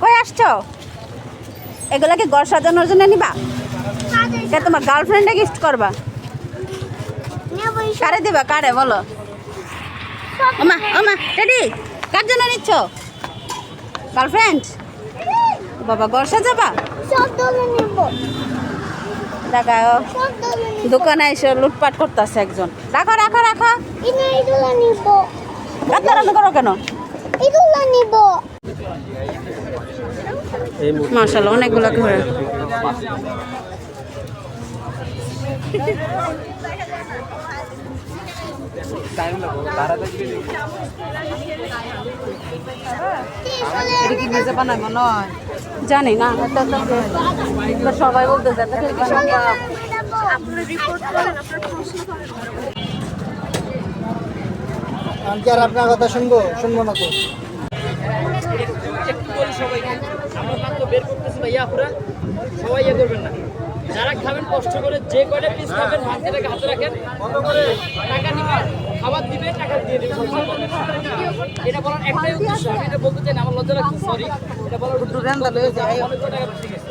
কই আসছো? এগুলা কি ঘর সাজানোর জন্য নিবা? কে তোমার গার্লফ্রেন্ডে গিফট করবা? কারে দিবা? কারে? বলো। ওমা ওমা টেডি কার জন্য নিচ্ছ? গার্লফ্রেন্ড বাবা ঘর সাজাবা? দেখাও দোকানে এসে লুটপাট করতেছে একজন। রাখো রাখো রাখো। রান্না করো কেন? মার্শাল্লাহ অনেকগুলো মনে হয় জানি না। সবাই আর আপনার কথা শুনব? শুনব না তো। বের করতেছি ভাইয়া আপনারা সবাই ইয়ে করবেন না। যারা খাবেন কষ্ট করে যে কয়টা পিস খাবেন ভাগ্যটাকে হাতে রাখেন। টাকা নিবেন খাবার দিবে টাকা দিয়ে দেবে। এটা বলার একটাই উদ্দেশ্য। আমি এটা বলতে চাই না আমার লজ্জা লাগছে সরি এটা বলার টাকা ঠিক আছে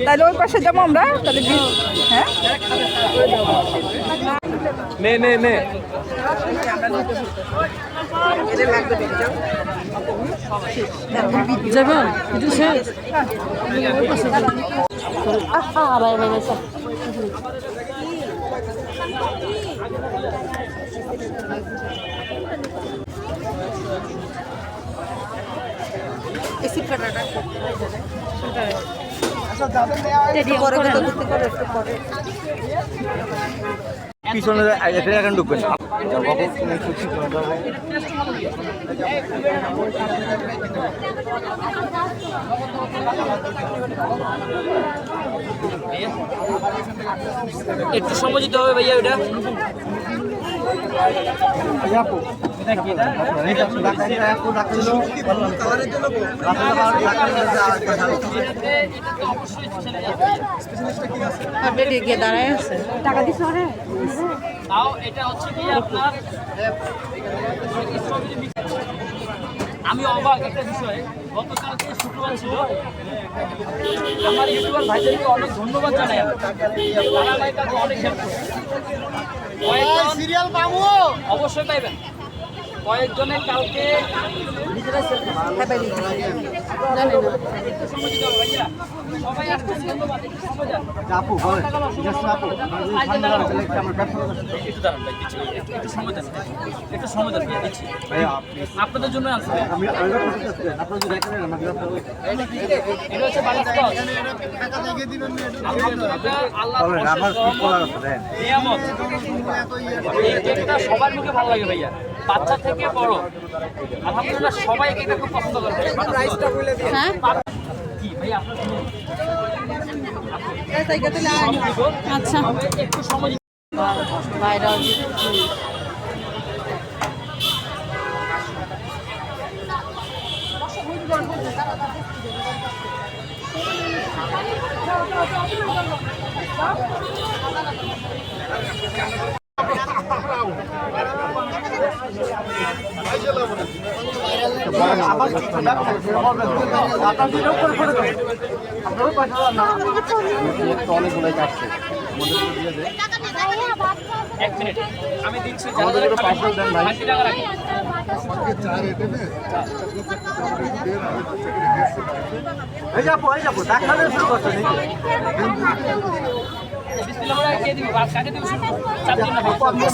তাহলে ওই পাশে যাব আমরা তাহলে হ্যাঁ নে নে নে। শেষ পরে কিন্তু ঘুরতে করে একটু পরে পিছনে এখন ঢুকবেন একটু সময় দিতে হবে ভাইয়া ওটা বেরিয়ে গিয়ে দাঁড়ায় আছে। টাকা দিছো তাও এটা হচ্ছে কি আপনার? আমি অবাক একটা বিষয় গতকালকে শুক্রবার ছিল। আমার ইউটিউবার ভাইদেরকে অনেক ধন্যবাদ জানাই আমি। তারা অনেক হেল্প করছে। অবশ্যই পাইবেন। কয়েকজনে কালকে সবাই আসছে। আপু আপু আচ্ছা, একটু দাঁড়ান ভাই, দিচ্ছি। একটু- একটু সময় দেন। একটু সময় দেন দিচ্ছি। আপনাদের জন্য আসবে আমি আমি যদি দেখেন এটা হচ্ছে দেন। নিয়ামত। সবার মুখে ভালো লাগে ভাইয়া। বাচ্চা থেকে বড়। আলহামদুলিল্লাহ সবাই কেকটা খুব পছন্দ করে। হ্যাঁ কি ভাইয়া আপনার। আচ্ছা। একটু সময় ভাইরাল। অনেকগুলোই কাটছে এক মিনিট। আমি দিচ্ছি এই যাব এই যাব দেখালে শুরু করছে নাকি বিসমিল্লাহ বলে কে দিব কাকে দিব শুরু ভাই